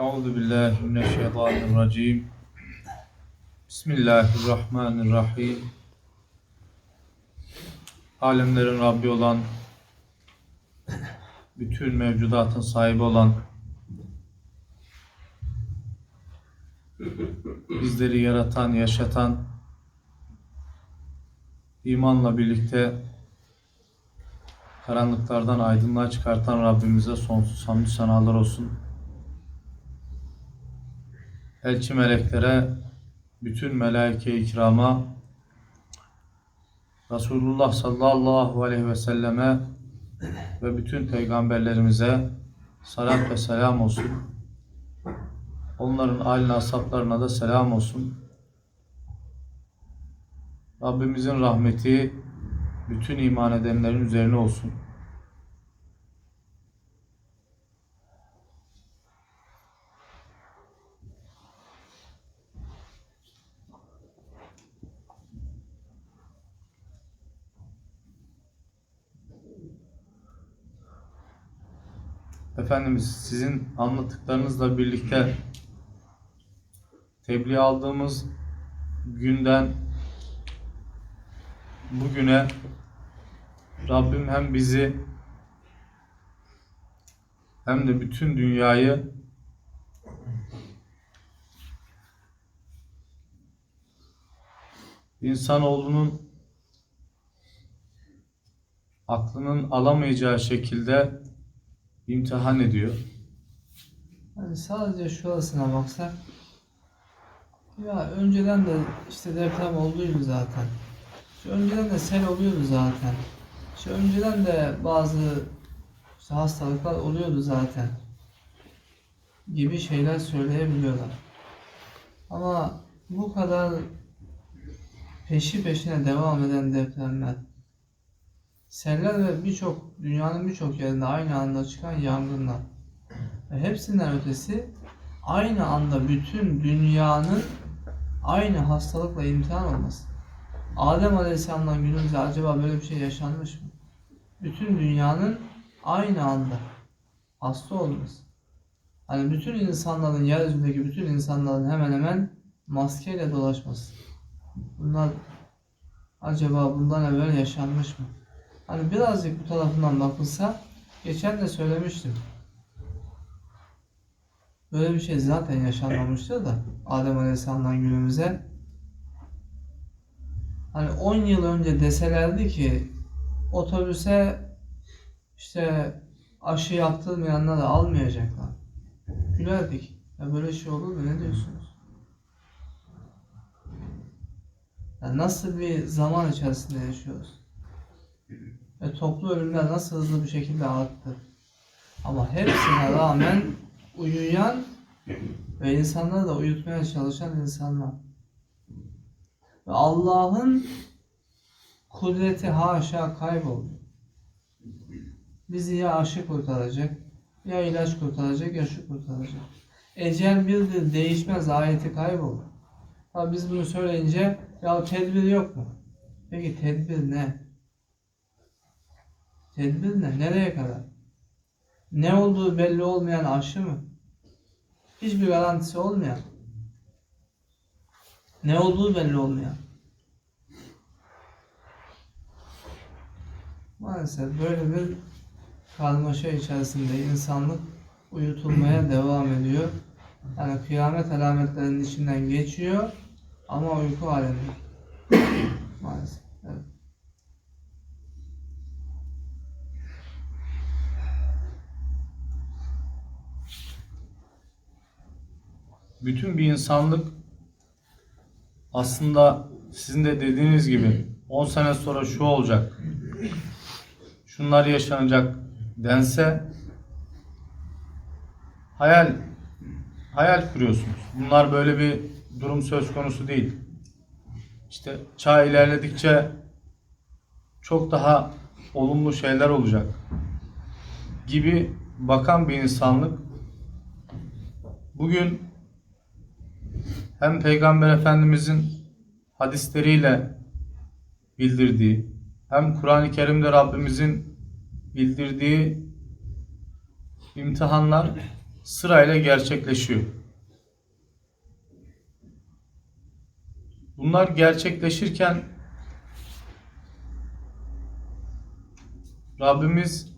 Euzu billahi mineşşeytanirracim. Bismillahirrahmanirrahim. Alemlerin Rabbi olan, bütün mevcudatın sahibi olan, bizleri yaratan, yaşatan, imanla birlikte karanlıklardan aydınlığa çıkartan Rabbimize sonsuz hamdü senalar olsun. Elçi meleklere, bütün melaike-i kirama, Resulullah sallallahu aleyhi ve selleme ve bütün peygamberlerimize salat ve selam olsun. Onların âline, asaplarına da selam olsun. Rabbimizin rahmeti bütün iman edenlerin üzerine olsun. Efendimiz sizin anlattıklarınızla birlikte tebliğ aldığımız günden bugüne Rabbim hem bizi hem de bütün dünyayı insanoğlunun aklının alamayacağı şekilde imtihan ediyor. Hani sadece şurasına baksak ya önceden de işte deprem olduydu zaten. İşte önceden de sel oluyordu zaten. İşte önceden de bazı işte hastalıklar oluyordu zaten. Gibi şeyler söyleyebiliyorlar. Ama bu kadar peşi peşine devam eden depremler, seller ve birçok dünyanın birçok yerinde aynı anda çıkan yangınlar ve hepsinden ötesi aynı anda bütün dünyanın aynı hastalıkla imtihan olması. Adem Aleyhisselam'dan günümüzde acaba böyle bir şey yaşanmış mı? Bütün dünyanın aynı anda hasta olması. Hani bütün insanların, yeryüzündeki bütün insanların hemen hemen maskeyle dolaşması. Bunlar acaba bundan evvel yaşanmış mı? Hani birazcık bu tarafından bakılsa, geçen de söylemiştim. Böyle bir şey zaten yaşanmamıştır da Adem Aleyhisselam'dan günümüze. Hani 10 yıl önce deselerdi ki otobüse işte aşı yaptırmayanları almayacaklar. Gülerdik. Ya böyle şey olur mu? Ne diyorsunuz? Ya nasıl bir zaman içerisinde yaşıyoruz? Ve toplu ölümler nasıl hızlı bir şekilde arttı? Ama hepsine rağmen uyuyan ve insanları da uyutmaya çalışan insanlar. Ve Allah'ın kudreti haşa kayboldu. Bizi ya aşı kurtaracak, ya ilaç kurtaracak, ya şu kurtaracak. Ecel birdir, değişmez ayeti kayboldu. Tabi biz bunu söyleyince ya tedbir yok mu? Peki tedbir ne? Tedbir ne? Nereye kadar? Ne olduğu belli olmayan aşı mı? Hiçbir garantisi olmayan. Ne olduğu belli olmayan. Maalesef böyle bir karmaşa içerisinde insanlık uyutulmaya devam ediyor. Yani kıyamet alametlerinin içinden geçiyor ama uyku halinde. Maalesef. Evet. Bütün bir insanlık aslında sizin de dediğiniz gibi 10 sene sonra şu olacak, şunlar yaşanacak dense hayal hayal kuruyorsunuz. Bunlar böyle bir durum söz konusu değil. İşte çağ ilerledikçe çok daha olumlu şeyler olacak gibi bakan bir insanlık bugün hem Peygamber Efendimizin hadisleriyle bildirdiği hem Kur'an-ı Kerim'de Rabbimizin bildirdiği imtihanlar sırayla gerçekleşiyor. Bunlar gerçekleşirken Rabbimiz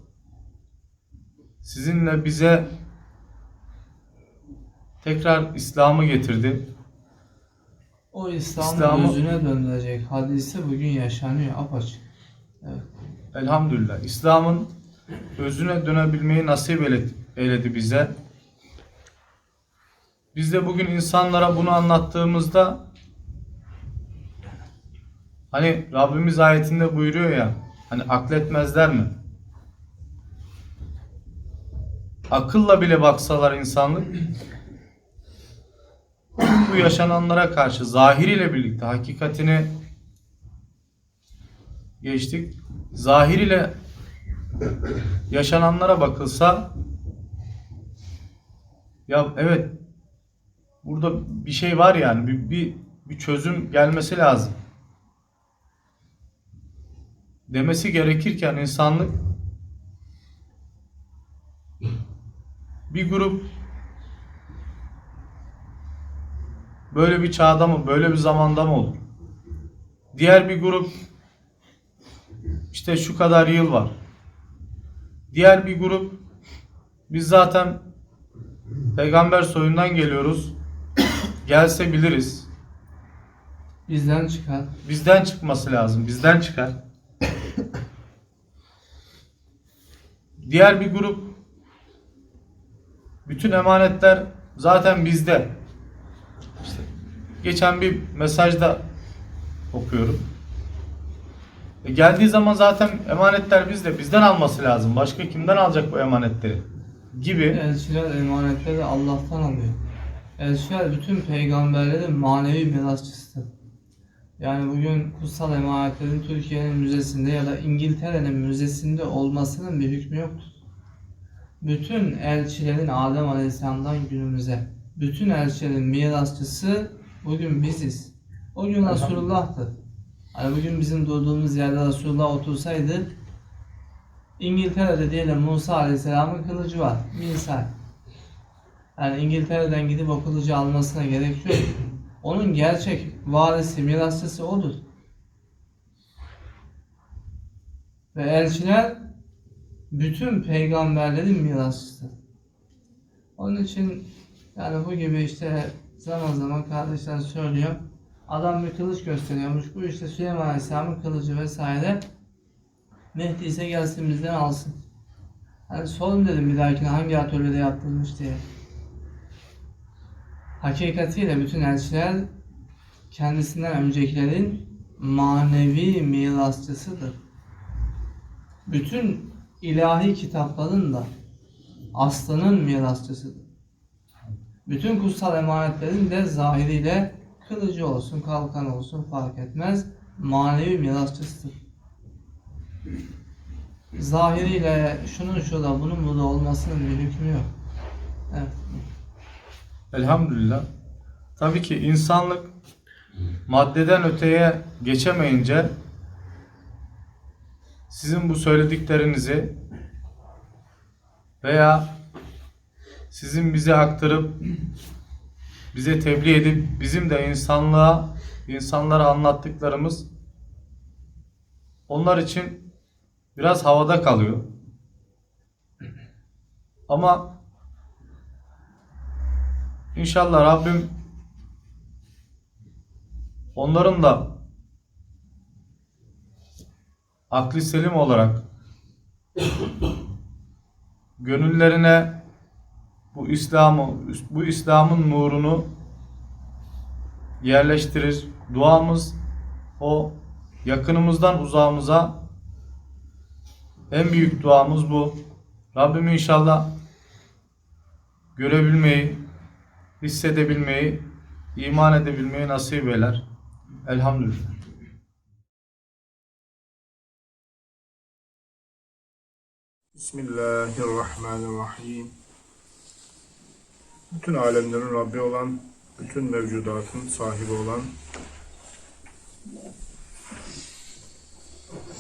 sizinle bize tekrar İslam'ı getirdi. O İslam'ı İslam'ı- özüne döndürecek hadisi bugün yaşanıyor apaçık. Evet. Elhamdülillah. İslam'ın özüne dönebilmeyi nasip eyledi, eyledi bize. Biz de bugün insanlara bunu anlattığımızda hani Rabbimiz ayetinde buyuruyor ya hani akletmezler mi? Akılla bile baksalar insanlık bu yaşananlara karşı zahiriyle birlikte hakikatini geçtik. Zahir ile yaşananlara bakılsa ya evet burada bir şey var yani bir, bir, bir çözüm gelmesi lazım. Demesi gerekirken insanlık bir grup böyle bir çağda mı böyle bir zamanda mı olur? Diğer bir grup işte şu kadar yıl var. Diğer bir grup biz zaten peygamber soyundan geliyoruz. Gelse biliriz. Bizden çıkar. Bizden çıkması lazım. Bizden çıkar. Diğer bir grup bütün emanetler zaten bizde. Geçen bir mesajda okuyorum. E geldiği zaman zaten emanetler bizde. Bizden alması lazım. Başka kimden alacak bu emanetleri? Gibi. Elçiler emanetleri Allah'tan alıyor. Elçiler bütün peygamberlerin manevi mirasçısıdır. Yani bugün kutsal emanetlerin Türkiye'nin müzesinde ya da İngiltere'nin müzesinde olmasının bir hükmü yoktur. Bütün elçilerin Adem Aleyhisselam'dan günümüze, bütün elçilerin mirasçısı bugün biziz. O gün Resulullah'tı. Hani bugün bizim durduğumuz yerde Resulullah otursaydı İngiltere'de diyelim Musa Aleyhisselam'ın kılıcı var. Misal. Yani İngiltere'den gidip o kılıcı almasına gerek yok. Onun gerçek varisi, mirasçısı odur. Ve elçiler bütün peygamberlerin mirasçısı. Onun için yani bu gibi işte zaman zaman kardeşler söylüyor. Adam bir kılıç gösteriyormuş. Bu işte Süleyman Aleyhisselam'ın kılıcı vesaire. Mehdi ise gelsin bizden alsın. Hani sorun dedim bir dahakine hangi atölyede yaptırmış diye. Hakikatiyle bütün elçiler kendisinden öncekilerin manevi mirasçısıdır. Bütün ilahi kitapların da aslının mirasçısıdır. Bütün kutsal emanetlerin de zahiriyle kılıcı olsun, kalkan olsun fark etmez. Manevi mirasçısıdır zahiriyle şunun şurada bunun burada olmasının bir hükmü yok. Evet. Elhamdülillah. Tabii ki insanlık maddeden öteye geçemeyince sizin bu söylediklerinizi veya sizin bize aktarıp bize tebliğ edip bizim de insanlığa insanlara anlattıklarımız onlar için biraz havada kalıyor. Ama İnşallah Rabbim onların da akli selim olarak gönüllerine bu İslam'ı bu İslam'ın nurunu yerleştirir. Duamız o yakınımızdan uzağımıza en büyük duamız bu. Rabbim inşallah görebilmeyi, hissedebilmeyi, iman edebilmeyi nasip eyler. Elhamdülillah. Bismillahirrahmanirrahim. Bütün alemlerin Rabbi olan, bütün mevcudatın sahibi olan,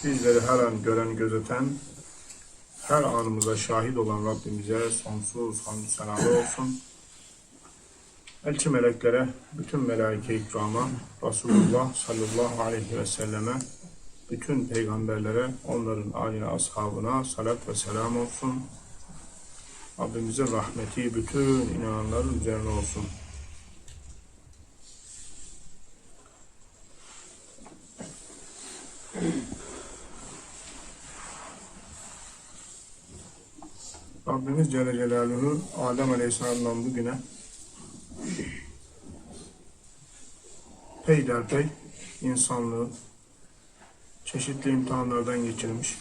bizleri her an gören, gözeten her anımıza şahit olan Rabbimize sonsuz hamdü senalar olsun. Elçi meleklere, bütün melaike ikrama, Resulullah sallallahu aleyhi ve selleme, bütün peygamberlere, onların aline, ashabına salat ve selam olsun. Rabbimizin rahmeti bütün inananların üzerine olsun. Rabbimiz Celle Celaluhu Adem Aleyhisselam'dan bugüne peyderpey insanlığı çeşitli imtihanlardan geçirmiş.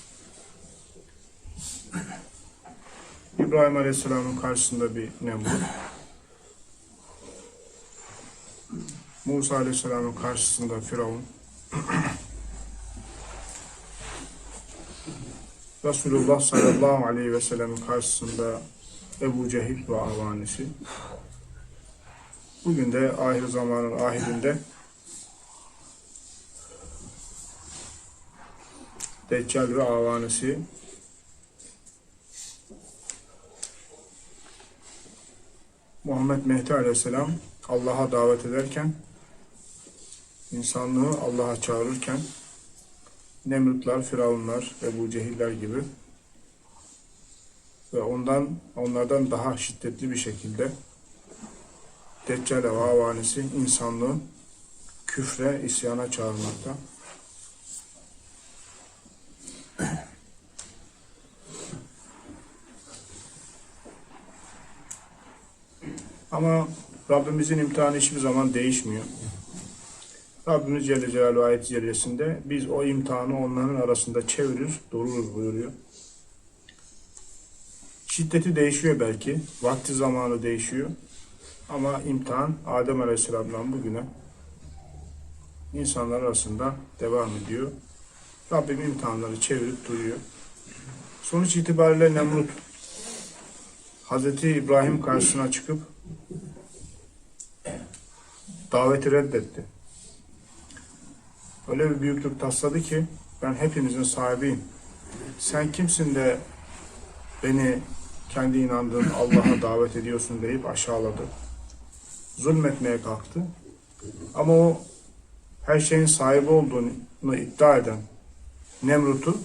İbrahim Aleyhisselam'ın karşısında bir Nemrut. Musa Aleyhisselam'ın karşısında Firavun. Resulullah sallallahu aleyhi ve sellem'in karşısında Ebu Cehil ve avanisi. Bugün de ahir zamanın ahirinde Deccal ve avanisi Muhammed Mehdi Aleyhisselam Allah'a davet ederken insanlığı Allah'a çağırırken Nemrutlar, Firavunlar, Ebu Cehiller gibi ve ondan onlardan daha şiddetli bir şekilde Deccal ve insanlığı küfre, isyana çağırmakta. Ama Rabbimizin imtihanı hiçbir zaman değişmiyor. Rabbimiz Celle Celaluhu ayet cellesinde biz o imtihanı onların arasında çevirir, dururuz buyuruyor. Şiddeti değişiyor belki, vakti zamanı değişiyor. Ama imtihan Adem Aleyhisselam'dan bugüne insanlar arasında devam ediyor. Rabbim imtihanları çevirip duruyor. Sonuç itibariyle Nemrut Hazreti İbrahim karşısına çıkıp daveti reddetti. Öyle bir büyüklük tasladı ki ben hepinizin sahibiyim. Sen kimsin de beni kendi inandığın Allah'a davet ediyorsun deyip aşağıladı. Zulmetmeye kalktı. Ama o her şeyin sahibi olduğunu iddia eden Nemrut'u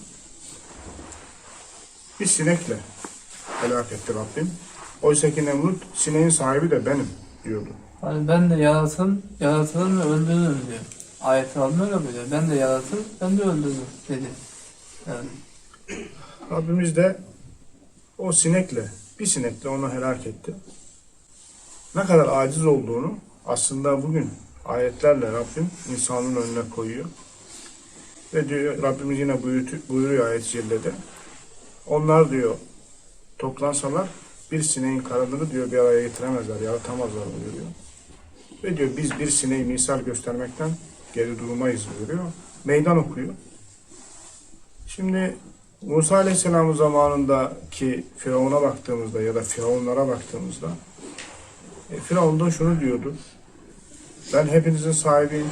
bir sinekle helak etti Rabbim. Oysa ki Nemrut sineğin sahibi de benim diyordu. Hani ben de yaratım, yaratılır ve öldürürüm diyor. Ayet almıyor öyle diyor. Ben de yaratır, ben de öldürürüm dedi. Yani Rabbimiz de o sinekle, bir sinekle onu helak etti. Ne kadar aciz olduğunu aslında bugün ayetlerle Rabbim insanın önüne koyuyor. Ve diyor Rabbimiz yine buyuruyor, buyuruyor ayet-i cellede. Onlar diyor toplansalar bir sineğin karınını diyor bir araya getiremezler, yaratamazlar buyuruyor. Ve diyor biz bir sineği misal göstermekten geri durmayız buyuruyor. Meydan okuyor. Şimdi Musa Aleyhisselam'ın zamanındaki Firavun'a baktığımızda ya da Firavunlara baktığımızda e, Firavun da şunu diyordu. Ben hepinizin sahibiyim.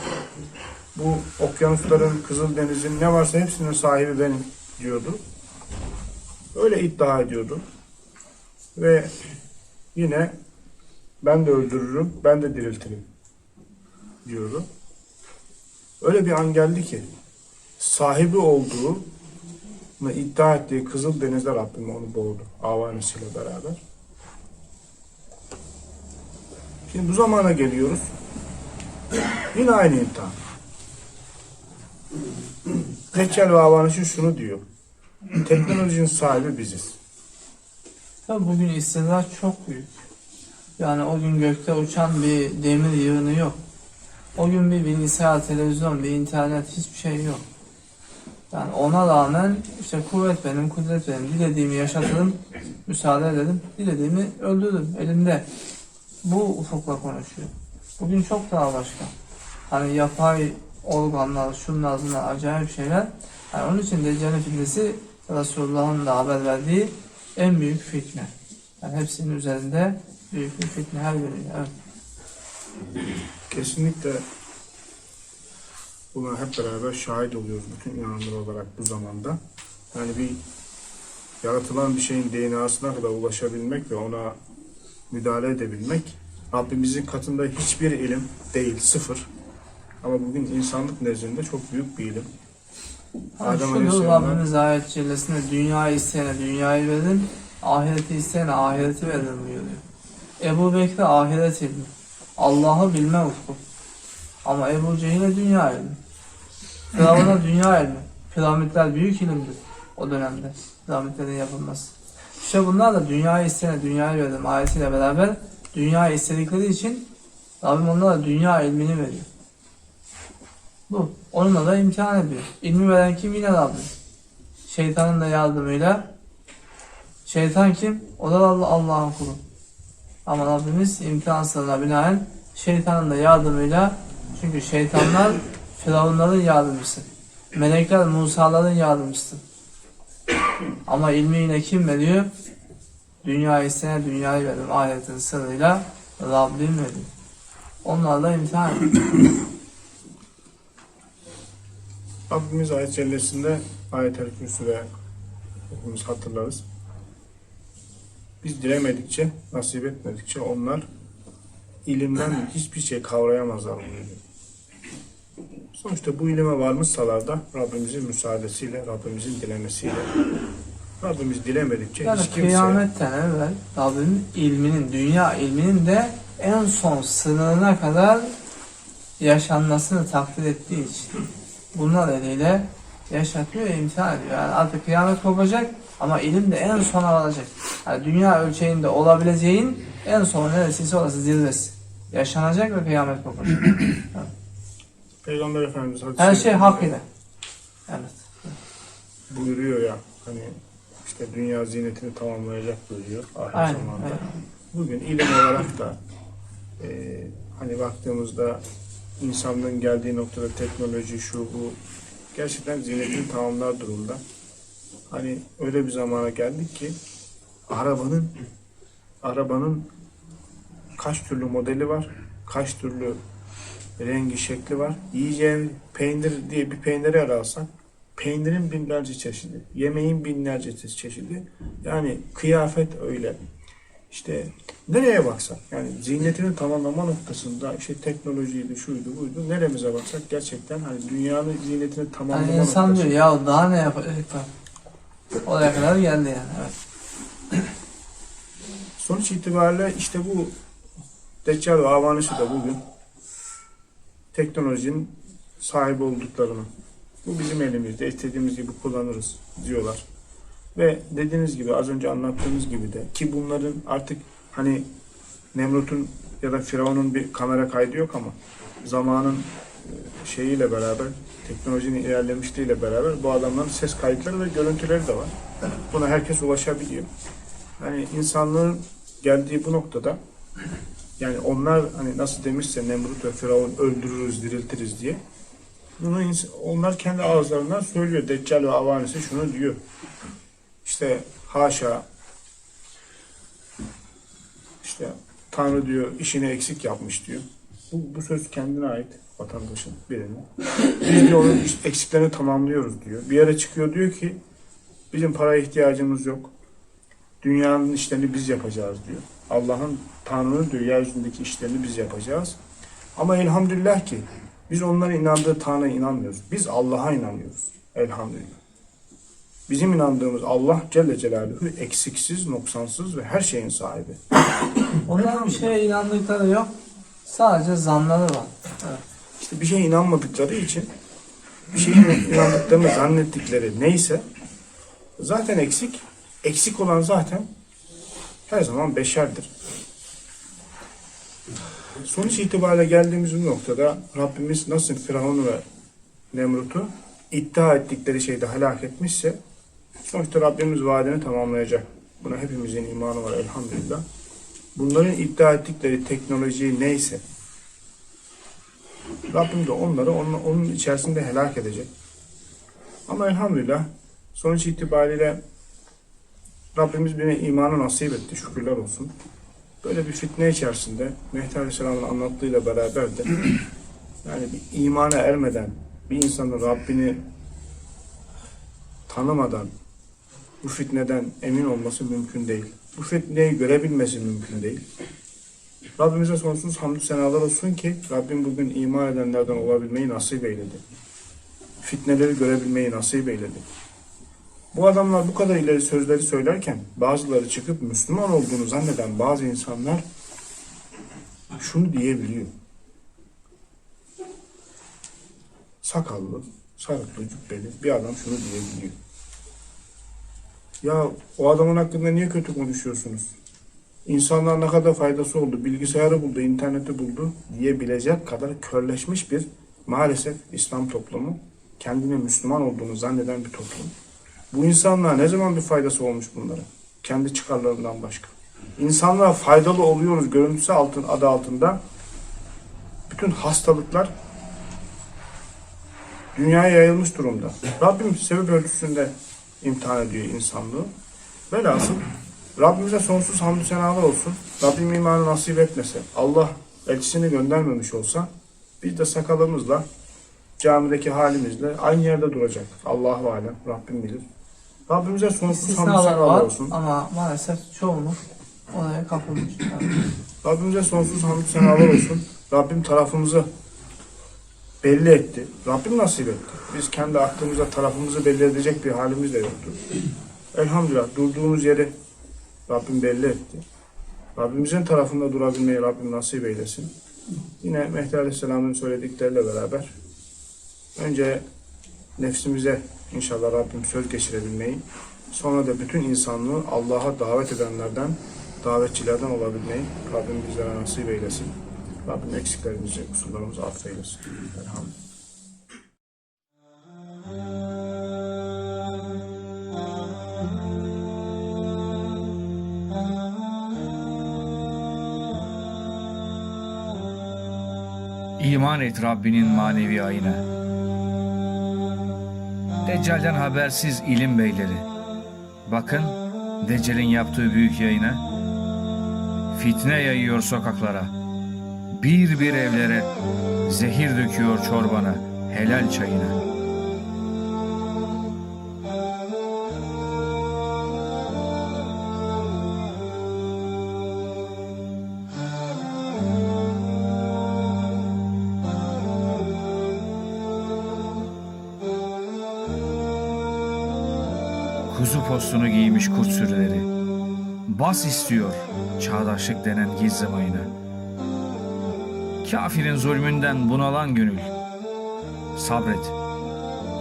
Bu okyanusların, Kızıldeniz'in ne varsa hepsinin sahibi benim diyordu. Öyle iddia ediyordu. Ve yine ben de öldürürüm, ben de diriltirim diyordu. Öyle bir an geldi ki sahibi olduğu iddia ettiği Kızıldeniz'de Rabbim onu boğdu. Avanesiyle beraber. Şimdi bu zamana geliyoruz. Yine aynı imtihan. Deccal ve Avanesi şunu diyor. Teknolojinin sahibi biziz. Tabii bugün istila çok büyük. Yani o gün gökte uçan bir demir yığını yok. O gün bir bilgisayar, televizyon, bir internet hiçbir şey yok. Yani ona rağmen işte kuvvet benim, kudret benim. Dilediğimi yaşatırım, müsaade ederim. Dilediğimi öldürürüm elimde. Bu ufukla konuşuyor. Bugün çok daha başka. Hani yapay organlar, şunlar bunlar acayip şeyler. Yani onun için Deccal'in fitnesi Resulullah'ın da haber verdiği en büyük fitne. Yani hepsinin üzerinde büyük bir fitne her biri. Evet. Kesinlikle buna hep beraber şahit oluyoruz bütün inananlar olarak bu zamanda. Yani bir yaratılan bir şeyin DNA'sına kadar ulaşabilmek ve ona müdahale edebilmek Rabbimizin katında hiçbir ilim değil, sıfır. Ama bugün insanlık nezdinde çok büyük bir ilim. Adem şudur Rabbimiz ayet cellesinde dünyayı isteyene dünyayı verin, ahireti isteyene ahireti verin buyuruyor. Ebu Bekir ahiret ilmi, Allah'ı bilme ufku. Ama Ebu Cehil'e dünya ilmi. Firavun'a dünya ilmi. Piramitler büyük ilimdir o dönemde. Piramitlerin yapılması. İşte bunlar da dünyayı isteyene dünyayı verdim ayetiyle beraber dünyayı istedikleri için Rabbim onlara dünya ilmini veriyor. Bu. Onunla da imtihan ediyor. İlmi veren kim? Yine Rabbim. Şeytanın da yardımıyla. Şeytan kim? O da Allah, Allah'ın kulu. Ama Rabbimiz imtihan sırrına binaen şeytanın da yardımıyla çünkü şeytanlar Firavunların yardımcısı. Melekler Musa'ların yardımcısı. Ama ilmi yine kim veriyor? Dünya istene dünyayı verir. Ayetin sırrıyla Rabbim veriyor. Onlarla imtihan ediyor. Rabbimiz ayet cellesinde ayet-el kürsüde hepimiz hatırlarız. Biz dilemedikçe, nasip etmedikçe onlar ilimden hiçbir şey kavrayamazlar buyuruyor. Sonuçta bu ilime varmışsalar da Rabbimizin müsaadesiyle, Rabbimizin dilemesiyle Rabbimiz dilemedikçe Yani hiç kimse kıyametten evvel Rabbinin ilminin, dünya ilminin de en son sınırına kadar yaşanmasını takdir ettiği için bunlar eliyle yaşatıyor ve imtihan ediyor. Yani artık kıyamet kopacak ama ilim de en sona varacak. Yani dünya ölçeğinde olabileceğin en son neresiyse orası zirvesi. Yaşanacak ve kıyamet kopacak. Peygamber Efendimiz Her şey hak ile. Evet. buyuruyor ya hani işte dünya zinetini tamamlayacak buyuruyor ahiret Aynen. zamanda. aynen. Bugün ilim olarak da e, hani baktığımızda insanlığın geldiği noktada teknoloji şu bu gerçekten zinetini tamamlar durumda. Hani öyle bir zamana geldik ki arabanın arabanın kaç türlü modeli var, kaç türlü rengi, şekli var. Yiyeceğin peynir diye bir peyniri ele peynirin binlerce çeşidi, yemeğin binlerce çe- çeşidi. Yani kıyafet öyle. İşte nereye baksak yani ziynetini tamamlama noktasında işte teknolojiydi, şuydu, buydu. Neremize baksak gerçekten hani dünyanın ziynetini tamamlama Yani insan diyor noktası. ya daha ne yapacak? Oraya kadar geldi yani. Evet. Sonuç itibariyle işte bu Deccal ve avanısı da bugün teknolojinin sahibi olduklarını bu bizim elimizde istediğimiz gibi kullanırız diyorlar. Ve dediğiniz gibi az önce anlattığımız gibi de ki bunların artık hani Nemrut'un ya da Firavun'un bir kamera kaydı yok ama zamanın e, şeyiyle beraber teknolojinin ilerlemişliğiyle beraber bu adamların ses kayıtları ve görüntüleri de var. Buna herkes ulaşabiliyor. Hani insanlığın geldiği bu noktada yani onlar hani nasıl demişse Nemrut ve Firavun öldürürüz, diriltiriz diye. Bunu onlar kendi ağızlarından söylüyor. Deccal ve avanisi şunu diyor. İşte haşa işte Tanrı diyor işini eksik yapmış diyor. Bu, bu söz kendine ait vatandaşın birinin. Biz diyor onun eksiklerini tamamlıyoruz diyor. Bir yere çıkıyor diyor ki bizim paraya ihtiyacımız yok. Dünyanın işlerini biz yapacağız diyor. Allah'ın Tanrı'nın diyor yeryüzündeki işlerini biz yapacağız. Ama elhamdülillah ki biz onların inandığı Tanrı'ya inanmıyoruz. Biz Allah'a inanıyoruz. Elhamdülillah. Bizim inandığımız Allah Celle Celaluhu eksiksiz, noksansız ve her şeyin sahibi. Onların bir şeye inandıkları yok. Sadece zanları var. Evet. İşte bir şeye inanmadıkları için bir şeye inandıklarını zannettikleri neyse zaten eksik. Eksik olan zaten her zaman beşerdir. Sonuç itibariyle geldiğimiz noktada Rabbimiz nasıl Firavun ve Nemrut'u iddia ettikleri şeyde helak etmişse sonuçta Rabbimiz vaadini tamamlayacak. Buna hepimizin imanı var elhamdülillah. Bunların iddia ettikleri teknoloji neyse Rabbim de onları onun, onun içerisinde helak edecek. Ama elhamdülillah sonuç itibariyle Rabbimiz birine imanı nasip etti. Şükürler olsun. Böyle bir fitne içerisinde Mehdi Aleyhisselam'ın anlattığıyla beraber de yani bir imana ermeden bir insanın Rabbini tanımadan bu fitneden emin olması mümkün değil. Bu fitneyi görebilmesi mümkün değil. Rabbimize sonsuz hamdü senalar olsun ki Rabbim bugün iman edenlerden olabilmeyi nasip eyledi. Fitneleri görebilmeyi nasip eyledi. Bu adamlar bu kadar ileri sözleri söylerken bazıları çıkıp Müslüman olduğunu zanneden bazı insanlar şunu diyebiliyor. Sakallı, sarıklı, cübbeli bir adam şunu diyebiliyor. Ya o adamın hakkında niye kötü konuşuyorsunuz? İnsanlar ne kadar faydası oldu, bilgisayarı buldu, interneti buldu diyebilecek kadar körleşmiş bir maalesef İslam toplumu, kendine Müslüman olduğunu zanneden bir toplum. Bu insanlığa ne zaman bir faydası olmuş bunlara? Kendi çıkarlarından başka. İnsanlığa faydalı oluyoruz görüntüsü altın, adı altında bütün hastalıklar dünyaya yayılmış durumda. Rabbim sebep ölçüsünde imtihan ediyor insanlığı. Velhasıl Rabbimize sonsuz hamdü senalar olsun. Rabbim imanı nasip etmese, Allah elçisini göndermemiş olsa biz de sakalımızla camideki halimizle aynı yerde duracak. Allahu alem, Rabbim bilir. Rabbimize sonsuz hamdü senalar olsun. ama maalesef çoğunluk olaya kapılmış. Rabbimize sonsuz hamdü senalar olsun. Rabbim tarafımızı belli etti. Rabbim nasip etti. Biz kendi aklımızda tarafımızı belli edecek bir halimiz de yoktu. Elhamdülillah durduğumuz yeri Rabbim belli etti. Rabbimizin tarafında durabilmeyi Rabbim nasip eylesin. Yine Mehdi Aleyhisselam'ın söyledikleriyle beraber önce nefsimize inşallah Rabbim söz geçirebilmeyi, sonra da bütün insanlığı Allah'a davet edenlerden, davetçilerden olabilmeyi Rabbim bizlere nasip eylesin. Rabbim eksiklerimizi, kusurlarımızı affeylesin. Elhamdülillah. İman et Rabbinin manevi ayına. Deccal'den habersiz ilim beyleri. Bakın Deccal'in yaptığı büyük yayına. Fitne yayıyor sokaklara. Bir bir evlere zehir döküyor çorbana, helal çayına. Kuzu postunu giymiş kurt sürüleri. Bas istiyor çağdaşlık denen gizli mayına. Kafirin zulmünden bunalan gönül. Sabret.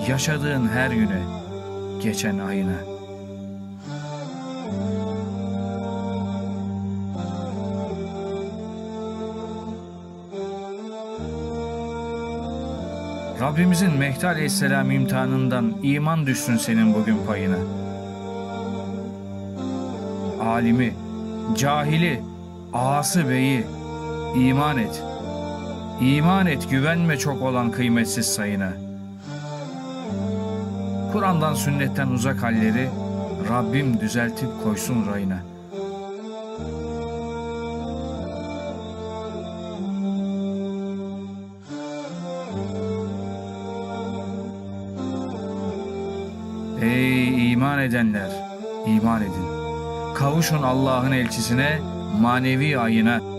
Yaşadığın her güne, geçen ayına. Rabbimizin Mehdi Aleyhisselam imtihanından iman düşsün senin bugün payına. Alimi, cahili, ağası beyi, iman et. İman et güvenme çok olan kıymetsiz sayına. Kur'an'dan sünnetten uzak halleri Rabbim düzeltip koysun rayına. Ey iman edenler, iman edin. Kavuşun Allah'ın elçisine, manevi ayına.